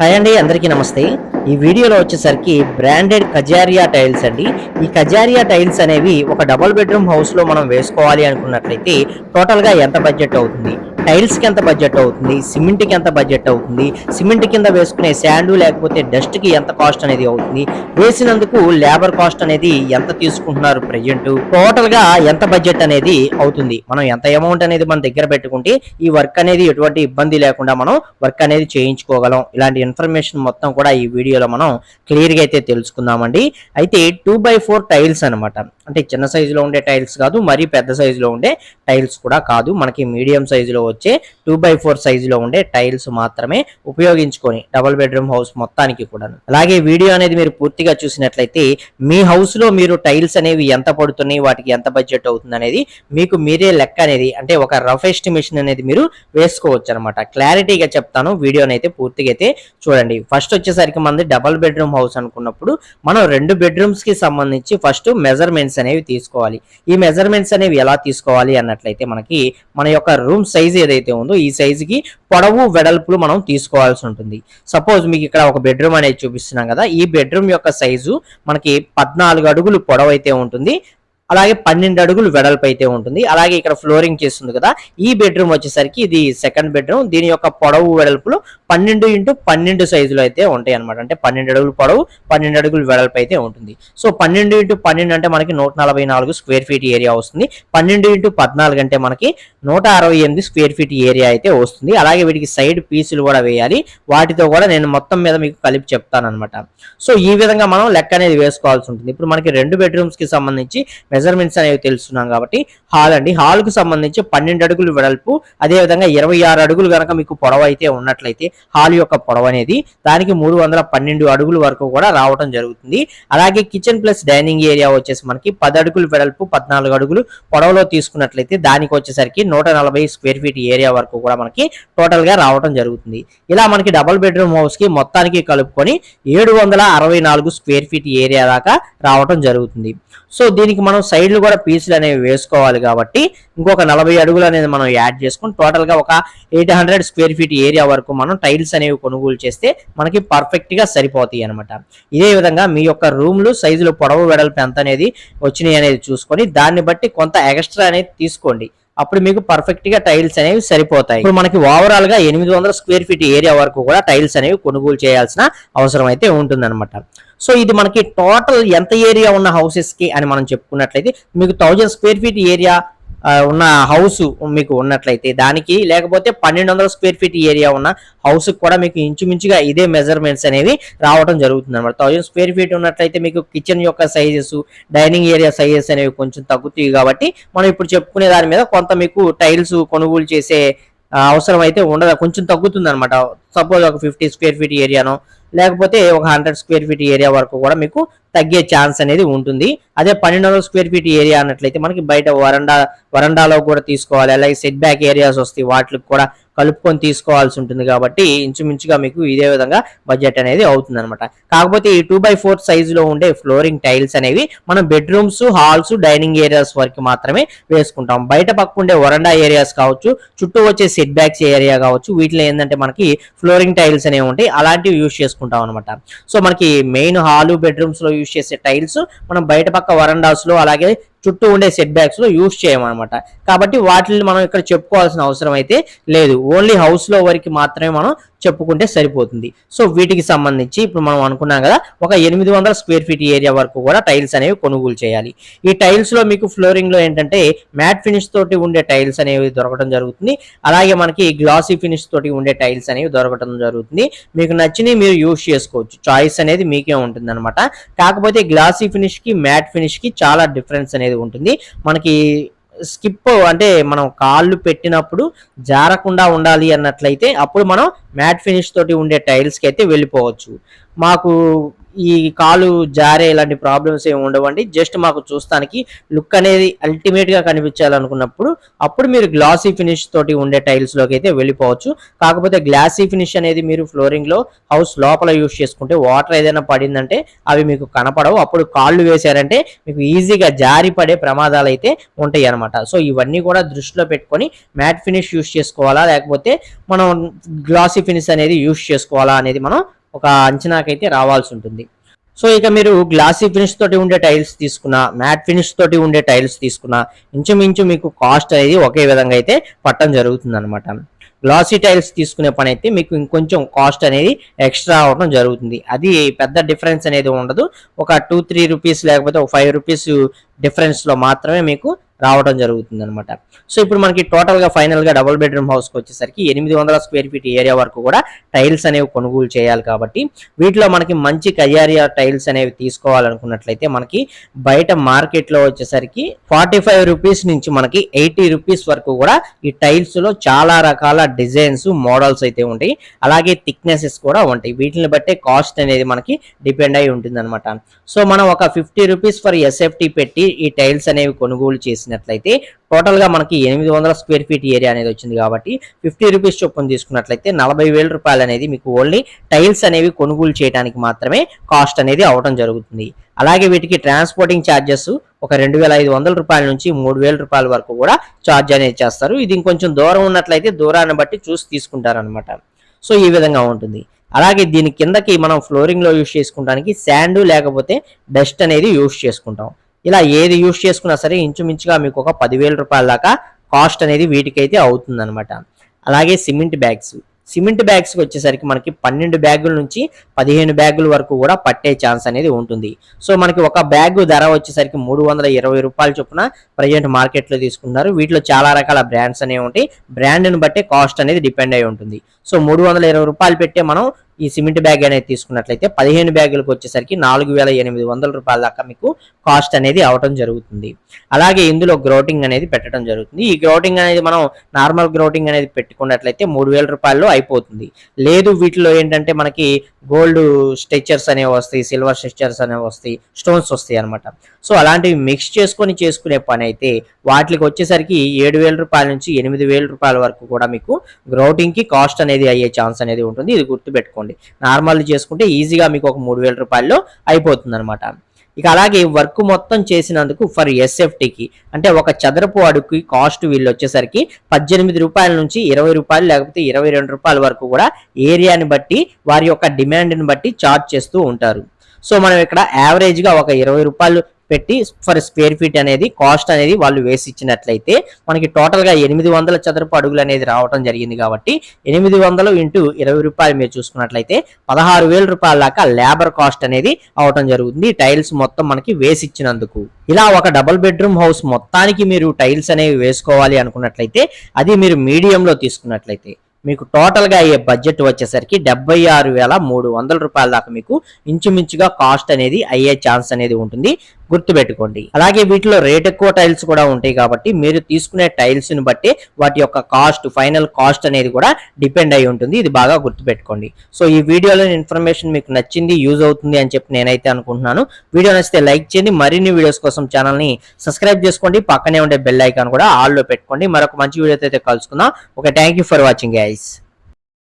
Hi అండి అందరికీ నమస్తే. ఈ వీడియోలో వచ్చేసరికి బ్రాండెడ్ కజారియా టైల్స్ అండి. ఈ కజారియా టైల్స్ అనేవి ఒక డబుల్ బెడ్రూమ్ హౌస్లో మనం వేసుకోవాలి అనుకున్నట్లయితే టోటల్గా ఎంత బడ్జెట్ అవుతుంది? టైల్స్కి ఎంత బడ్జెట్ అవుతుంది? సిమెంట్కి ఎంత బడ్జెట్ అవుతుంది? సిమెంట్ కింద వేసుకునే శాండ్ లేకపోతే డస్ట్కి ఎంత కాస్ట్ అనేది అవుతుంది? వేసినందుకు లేబర్ కాస్ట్ అనేది ఎంత తీసుకుంటున్నారు ప్రజెంట్? టోటల్గా ఎంత బడ్జెట్ అనేది అవుతుంది? మనం ఎంత అమౌంట్ అనేది మన దగ్గర పెట్టుకుంటే ఈ వర్క్ అనేది ఎటువంటి ఇబ్బంది లేకుండా మనం వర్క్ అనేది చేయించుకోగలం. ఇలాంటి ఇన్ఫర్మేషన్ మొత్తం కూడా ఈ వీడియోలో మనం క్లియర్గా అయితే తెలుసుకుందామండి. అయితే టూ బై ఫోర్ టైల్స్ అనమాట అంటే చిన్న సైజులో ఉండే టైల్స్ కాదు మరీ పెద్ద సైజులో ఉండే టైల్స్ కూడా కాదు. మనకి మీడియం సైజులో వచ్చి వచ్చే టూ బై ఫోర్ సైజులో ఉండే టైల్స్ మాత్రమే ఉపయోగించుకొని డబుల్ బెడ్రూమ్ హౌస్ మొత్తానికి కూడా అలాగే వీడియో అనేది మీరు పూర్తిగా చూసినట్లయితే మీ హౌస్లో మీరు టైల్స్ అనేవి ఎంత పడుతున్నాయి వాటికి ఎంత బడ్జెట్ అవుతుంది అనేది మీకు మీరే లెక్క అనేది అంటే ఒక రఫ్ ఎస్టిమేషన్ అనేది మీరు వేసుకోవచ్చు అనమాట క్లారిటీగా చెప్తాను వీడియోని అయితే పూర్తిగా అయితే చూడండి. ఫస్ట్ వచ్చేసరికి మనది డబల్ బెడ్రూమ్ హౌస్ అనుకున్నప్పుడు మనం రెండు బెడ్రూమ్స్కి సంబంధించి ఫస్ట్ మెజర్మెంట్స్ అనేవి తీసుకోవాలి. ఈ మెజర్మెంట్స్ అనేవి ఎలా తీసుకోవాలి అన్నట్లయితే మనకి మన యొక్క రూమ్ సైజ్ ఏదైతే ఉందో ఈ సైజుకి కి పొడవు వెడల్పులు మనం తీసుకోవాల్సి ఉంటుంది. సపోజ్ మీకు ఇక్కడ ఒక బెడ్రూమ్ అనేది చూపిస్తున్నాం కదా ఈ బెడ్రూమ్ యొక్క సైజు మనకి పద్నాలుగు అడుగులు పొడవు అయితే ఉంటుంది. అలాగే పన్నెండు అడుగులు వెడల్పు అయితే ఉంటుంది. అలాగే ఇక్కడ ఫ్లోరింగ్ చేస్తుంది కదా. ఈ బెడ్రూమ్ వచ్చేసరికి ఇది సెకండ్ బెడ్రూమ్. దీని యొక్క పొడవు వెడల్పులు పన్నెండు ఇంటూ పన్నెండు సైజులు అయితే ఉంటాయి అనమాట అంటే పన్నెండు అడుగులు పొడవు పన్నెండు అడుగులు వెడల్పు అయితే ఉంటుంది. సో పన్నెండు ఇంటూ పన్నెండు అంటే మనకి నూట నలభై నాలుగు స్క్వేర్ ఫీట్ ఏరియా వస్తుంది. పన్నెండు ఇంటూ పద్నాలుగు అంటే మనకి నూట అరవై ఎనిమిది స్క్వేర్ ఫీట్ ఏరియా అయితే వస్తుంది. అలాగే వీటికి సైడ్ పీసులు కూడా వేయాలి. వాటితో కూడా నేను మొత్తం మీద మీకు కలిపి చెప్తాను అనమాట సో ఈ విధంగా మనం లెక్క అనేది వేసుకోవాల్సి ఉంటుంది. ఇప్పుడు మనకి రెండు బెడ్రూమ్స్కి సంబంధించి మెజర్మెంట్స్ అనేవి తెలుస్తున్నాం కాబట్టి హాల్ అండి. హాల్కు సంబంధించి పన్నెండు అడుగులు వెడల్పు అదే విధంగా ఇరవై ఆరు అడుగులు కనుక మీకు పొడవు అయితే ఉన్నట్లయితే హాల్ యొక్క పొడవు అనేది దానికి మూడు వందల పన్నెండు అడుగుల వరకు కూడా రావడం జరుగుతుంది. అలాగే కిచెన్ ప్లస్ డైనింగ్ ఏరియా వచ్చేసి మనకి పది అడుగులు వెడల్పు పద్నాలుగు అడుగులు పొడవులో తీసుకున్నట్లయితే దానికి వచ్చేసరికి నూట నలభై స్క్వేర్ ఫీట్ ఏరియా వరకు కూడా మనకి టోటల్గా రావడం జరుగుతుంది. ఇలా మనకి డబుల్ బెడ్రూమ్ హౌస్కి మొత్తానికి కలుపుకొని ఏడు వందల అరవై నాలుగు స్క్వేర్ ఫీట్ ఏరియా దాకా రావడం జరుగుతుంది. సో దీనికి మనం సైడ్లు కూడా పీసులు అనేవి వేసుకోవాలి కాబట్టి ఇంకొక నలభై అడుగులు అనేది మనం యాడ్ చేసుకుని టోటల్గా ఒక eight hundred square feet area వరకు మనం టైల్స్ అనేవి కొనుగోలు చేస్తే మనకి పర్ఫెక్ట్గా సరిపోతాయి అనమాట ఇదే విధంగా మీ యొక్క రూమ్లు సైజులు పొడవు వెడల్పు ఎంత అనేది వచ్చినాయి అనేది చూసుకొని దాన్ని బట్టి కొంత ఎక్స్ట్రా అనేది తీసుకోండి. అప్పుడు మీకు పర్ఫెక్ట్గా టైల్స్ అనేవి సరిపోతాయి. ఇప్పుడు మనకి ఓవరాల్గా ఎనిమిది వందల స్క్వేర్ ఫీట్ ఏరియా వరకు కూడా టైల్స్ అనేవి కొనుగోలు చేయాల్సిన అవసరం అయితే ఉంటుందన్నమాట. సో ఇది మనకి టోటల్ ఎంత ఏరియా ఉన్న హౌసెస్కి అని మనం చెప్పుకున్నట్లయితే మీకు థౌజండ్ స్క్వేర్ ఫీట్ ఏరియా ఉన్న హౌస్ మీకు ఉన్నట్లయితే దానికి లేకపోతే పన్నెండు వందల స్క్వేర్ ఫీట్ ఏరియా ఉన్న హౌస్ కూడా మీకు ఇంచుమించుగా ఇదే మెజర్మెంట్స్ అనేవి రావడం జరుగుతుంది అనమాట థౌజండ్ స్క్వేర్ ఫీట్ ఉన్నట్లయితే మీకు కిచెన్ యొక్క సైజెస్ డైనింగ్ ఏరియా సైజెస్ అనేవి కొంచెం తగ్గుతాయి కాబట్టి మనం ఇప్పుడు చెప్పుకునే దాని మీద కొంత మీకు టైల్స్ కొనుగోలు చేసే అవసరం అయితే ఉండదు. కొంచెం తగ్గుతుంది అనమాట సపోజ్ ఒక ఫిఫ్టీ స్క్వేర్ ఫీట్ ఏరియానో లేకపోతే ఒక హండ్రెడ్ స్క్వేర్ ఫీట్ ఏరియా వరకు కూడా మీకు తగ్గే ఛాన్స్ అనేది ఉంటుంది. అదే పన్నెండు వందల స్క్వేర్ ఫీట్ ఏరియా అన్నట్లయితే మనకి బయట వరండా వరండాలో కూడా తీసుకోవాలి. అలాగే సెట్ బ్యాక్ ఏరియాస్ వస్తాయి. వాటికి కూడా కలుపుకొని తీసుకోవాల్సి ఉంటుంది కాబట్టి ఇంచుమించుగా మీకు ఇదే విధంగా బడ్జెట్ అనేది అవుతుంది అనమాట కాకపోతే ఈ టూ బై ఫోర్ సైజులో ఉండే ఫ్లోరింగ్ టైల్స్ అనేవి మనం బెడ్రూమ్స్ హాల్స్ డైనింగ్ ఏరియాస్ వరకు మాత్రమే వేసుకుంటాం. బయట పక్క ఉండే వరండా ఏరియాస్ కావచ్చు చుట్టూ వచ్చే సెట్ బ్యాక్స్ ఏరియా కావచ్చు వీటిలో ఏంటంటే మనకి ఫ్లోరింగ్ టైల్స్ అనేవి ఉంటాయి. అలాంటివి యూస్ చేసుకుంటాం అనమాట సో మనకి మెయిన్ హాలు బెడ్రూమ్స్ యూస్ చేసే టైల్స్ మనం బయట పక్క వరండాస్లో అలాగే చుట్టూ ఉండే సెట్ బ్యాక్స్లో యూస్ చేయమన్నమాట. కాబట్టి వాటిని మనం ఇక్కడ చెప్పుకోవాల్సిన అవసరం అయితే లేదు. ఓన్లీ హౌస్లో వరకు మాత్రమే మనం చెప్పుకుంటే సరిపోతుంది. సో వీటికి సంబంధించి ఇప్పుడు మనం అనుకున్నాం కదా ఒక ఎనిమిది వందల స్క్వేర్ ఫీట్ ఏరియా వరకు కూడా టైల్స్ అనేవి కొనుగోలు చేయాలి. ఈ టైల్స్లో మీకు ఫ్లోరింగ్లో ఏంటంటే మ్యాట్ ఫినిష్ తోటి ఉండే టైల్స్ అనేవి దొరకడం జరుగుతుంది. అలాగే మనకి గ్లాసీ ఫినిష్ తోటి ఉండే టైల్స్ అనేవి దొరకడం జరుగుతుంది. మీకు నచ్చినవి మీరు యూస్ చేసుకోవచ్చు. చాయిస్ అనేది మీకే ఉంటుంది కాకపోతే గ్లాసీ ఫినిష్కి మ్యాట్ ఫినిష్కి చాలా డిఫరెన్స్ అనేది ఉంటుంది. మనకి స్కిప్ అంటే మనం కాళ్ళు పెట్టినప్పుడు జారకుండా ఉండాలి అన్నట్లయితే అప్పుడు మనం మ్యాట్ ఫినిష్ తోటి ఉండే టైల్స్కి అయితే వెళ్ళిపోవచ్చు. మాకు ఈ కాలు జారే ఇలాంటి ప్రాబ్లమ్స్ ఏమి ఉండవండి. జస్ట్ మాకు చూస్తానికి లుక్ అనేది అల్టిమేట్గా కనిపించాలనుకున్నప్పుడు అప్పుడు మీరు గ్లాసీ ఫినిష్ తోటి ఉండే టైల్స్లోకి అయితే వెళ్ళిపోవచ్చు. కాకపోతే గ్లాసీ ఫినిష్ అనేది మీరు ఫ్లోరింగ్లో హౌస్ లోపల యూస్ చేసుకుంటే వాటర్ ఏదైనా పడిందంటే అవి మీకు కనపడవు. అప్పుడు కాళ్ళు వేశారంటే మీకు ఈజీగా జారి పడే ప్రమాదాలు అయితే ఉంటాయి అనమాట సో ఇవన్నీ కూడా దృష్టిలో పెట్టుకొని మ్యాట్ ఫినిష్ యూస్ చేసుకోవాలా? లేకపోతే మనం గ్లాసీ ఫినిష్ అనేది యూస్ చేసుకోవాలా అనేది మనం ఒక అంచనాకైతే రావాల్సి ఉంటుంది. సో ఇక మీరు గ్లాసీ ఫినిష్ తోటి ఉండే టైల్స్ తీసుకున్నా మ్యాట్ ఫినిష్ తోటి ఉండే టైల్స్ తీసుకున్నా ఇంచుమించు మీకు కాస్ట్ అనేది ఒకే విధంగా అయితే పట్టడం జరుగుతుంది అనమాట గ్లాసీ టైల్స్ తీసుకునే పని అయితే మీకు ఇంకొంచెం కాస్ట్ అనేది ఎక్స్ట్రా అవడం జరుగుతుంది. అది పెద్ద డిఫరెన్స్ అనేది ఉండదు. ఒక టూ త్రీ రూపీస్ లేకపోతే ఒక ఫైవ్ రూపీస్ డిఫరెన్స్లో మాత్రమే మీకు రావడం జరుగుతుంది అనమాట సో ఇప్పుడు మనకి టోటల్గా ఫైనల్గా డబుల్ బెడ్రూమ్ హౌస్కి వచ్చేసరికి ఎనిమిది వందల స్క్వేర్ ఫీట్ ఏరియా వరకు కూడా టైల్స్ అనేవి కొనుగోలు చేయాలి కాబట్టి వీటిలో మనకి మంచి కయ్యారియా టైల్స్ అనేవి తీసుకోవాలనుకున్నట్లయితే మనకి బయట మార్కెట్లో వచ్చేసరికి ఫార్టీ ఫైవ్ రూపీస్ నుంచి మనకి ఎయిటీ రూపీస్ వరకు కూడా ఈ టైల్స్లో చాలా రకాల డిజైన్స్ మోడల్స్ అయితే ఉంటాయి. అలాగే థిక్నెసెస్ కూడా ఉంటాయి. వీటిని బట్టే కాస్ట్ అనేది మనకి డిపెండ్ అయి ఉంటుంది అనమాట సో మనం ఒక ఫిఫ్టీ రూపీస్ ఫర్ ఎస్ఎఫ్టీ పెట్టి ఈ టైల్స్ అనేవి కొనుగోలు చేసి చేసినట్లయితే టోటల్గా మనకి ఎనిమిది వందల స్క్వేర్ ఫీట్ ఏరియా అనేది వచ్చింది కాబట్టి ఫిఫ్టీ రూపీస్ చొప్పున తీసుకున్నట్లయితే నలభై వేల రూపాయలు అనేది మీకు ఓన్లీ టైల్స్ అనేవి కొనుగోలు చేయడానికి మాత్రమే కాస్ట్ అనేది అవడం జరుగుతుంది. అలాగే వీటికి ట్రాన్స్పోర్టింగ్ ఛార్జెస్ ఒక రెండు వేల ఐదు వందల రూపాయల నుంచి మూడు వేల రూపాయల వరకు కూడా ఛార్జ్ అనేది చేస్తారు. ఇది ఇంకొంచెం దూరం ఉన్నట్లయితే దూరాన్ని బట్టి చూసి తీసుకుంటారనమాట సో ఈ విధంగా ఉంటుంది. అలాగే దీని కిందకి మనం ఫ్లోరింగ్లో యూస్ చేసుకోవడానికి శాండ్ లేకపోతే డస్ట్ అనేది యూస్ చేసుకుంటాం. ఇలా ఏది యూస్ చేసుకున్నా సరే ఇంచుమించుగా మీకు ఒక పదివేల రూపాయల దాకా కాస్ట్ అనేది వీటికైతే అవుతుంది అనమాట అలాగే సిమెంట్ బ్యాగ్స్. సిమెంట్ బ్యాగ్స్కి వచ్చేసరికి మనకి పన్నెండు బ్యాగుల నుంచి పదిహేను బ్యాగుల వరకు కూడా పట్టే ఛాన్స్ అనేది ఉంటుంది. సో మనకి ఒక బ్యాగ్ ధర వచ్చేసరికి మూడు వందల ఇరవై రూపాయల చొప్పున ప్రజెంట్ మార్కెట్లో తీసుకున్నారు వీటిలో చాలా రకాల బ్రాండ్స్ అనేవి ఉంటాయి. బ్రాండ్ని బట్టే కాస్ట్ అనేది డిపెండ్ అయి ఉంటుంది. సో మూడు వందల ఇరవై రూపాయలు పెట్టే మనం ఈ సిమెంట్ బ్యాగ్ అనేది తీసుకున్నట్లయితే పదిహేను బ్యాగులకు వచ్చేసరికి నాలుగు వేల ఎనిమిది వందల రూపాయల దాకా మీకు కాస్ట్ అనేది అవటం జరుగుతుంది. అలాగే ఇందులో గ్రోటింగ్ అనేది పెట్టడం జరుగుతుంది. ఈ గ్రోటింగ్ అనేది మనం నార్మల్ గ్రోటింగ్ అనేది పెట్టుకున్నట్లయితే మూడు వేల రూపాయల్లో అయిపోతుంది. లేదు వీటిలో ఏంటంటే మనకి గోల్డ్ స్ట్రెచర్స్ అనేవి వస్తాయి సిల్వర్ స్ట్రెచర్స్ అనేవి వస్తాయి స్టోన్స్ వస్తాయి అనమాట సో అలాంటివి మిక్స్ చేసుకొని చేసుకునే పని అయితే వాటికి వచ్చేసరికి ఏడు వేల రూపాయల నుంచి ఎనిమిది వేల రూపాయల వరకు కూడా మీకు గ్రౌటింగ్కి కాస్ట్ అనేది అయ్యే ఛాన్స్ అనేది ఉంటుంది. ఇది గుర్తుపెట్టుకోండి. నార్మల్ చేసుకుంటే ఈజీగా మీకు ఒక మూడు వేల రూపాయల్లో అయిపోతుంది అనమాట ఇక అలాగే వర్క్ మొత్తం చేసినందుకు ఫర్ ఎస్ఎఫ్టీకి అంటే ఒక చదరపు అడుగుకి కాస్ట్ వీళ్ళు వచ్చేసరికి పద్దెనిమిది రూపాయల నుంచి ఇరవై రూపాయలు లేకపోతే ఇరవై రెండు రూపాయల వరకు కూడా ఏరియాని బట్టి వారి యొక్క డిమాండ్ని బట్టి చార్జ్ చేస్తూ ఉంటారు. సో మనం ఇక్కడ యావరేజ్గా ఒక ఇరవై రూపాయలు పెట్టి ఫర్ స్క్వేర్ ఫీట్ అనేది కాస్ట్ అనేది వాళ్ళు వేసి ఇచ్చినట్లయితే మనకి టోటల్గా ఎనిమిది వందల చదరపు అడుగులు అనేది రావడం జరిగింది కాబట్టి ఎనిమిది వందలు ఇంటూ ఇరవై రూపాయలు మీరు చూసుకున్నట్లయితే పదహారు వేల రూపాయల దాకా లేబర్ కాస్ట్ అనేది అవటం జరుగుతుంది. టైల్స్ మొత్తం మనకి వేసి ఇచ్చినందుకు ఇలా ఒక డబుల్ బెడ్రూమ్ హౌస్ మొత్తానికి మీరు టైల్స్ అనేవి వేసుకోవాలి అనుకున్నట్లయితే అది మీరు మీడియంలో తీసుకున్నట్లయితే మీకు టోటల్గా అయ్యే బడ్జెట్ వచ్చేసరికి డెబ్బై ఆరు వేల మూడు వందల రూపాయల దాకా మీకు ఇంచుమించుగా కాస్ట్ అనేది అయ్యే ఛాన్స్ అనేది ఉంటుంది. గుర్తుపెట్టుకోండి. అలాగే వీటిలో రేట్ ఎక్కువ టైల్స్ కూడా ఉంటాయి కాబట్టి మీరు తీసుకునే టైల్స్ని బట్టి వాటి యొక్క కాస్ట్ ఫైనల్ కాస్ట్ అనేది కూడా డిపెండ్ అయి ఉంటుంది. ఇది బాగా గుర్తుపెట్టుకోండి. సో ఈ వీడియోలో ఇన్ఫర్మేషన్ మీకు నచ్చింది యూజ్ అవుతుంది అని చెప్పి నేనైతే అనుకుంటున్నాను. వీడియో నచ్చితే లైక్ చేయండి. మరిన్ని వీడియోస్ కోసం ఛానల్ని సబ్స్క్రైబ్ చేసుకోండి. పక్కనే ఉండే బెల్ ఐకాన్ కూడా ఆల్లో పెట్టుకోండి. మరొక మంచి వీడియోతో అయితే కలుసుకుందాం. Okay thank you for watching guys.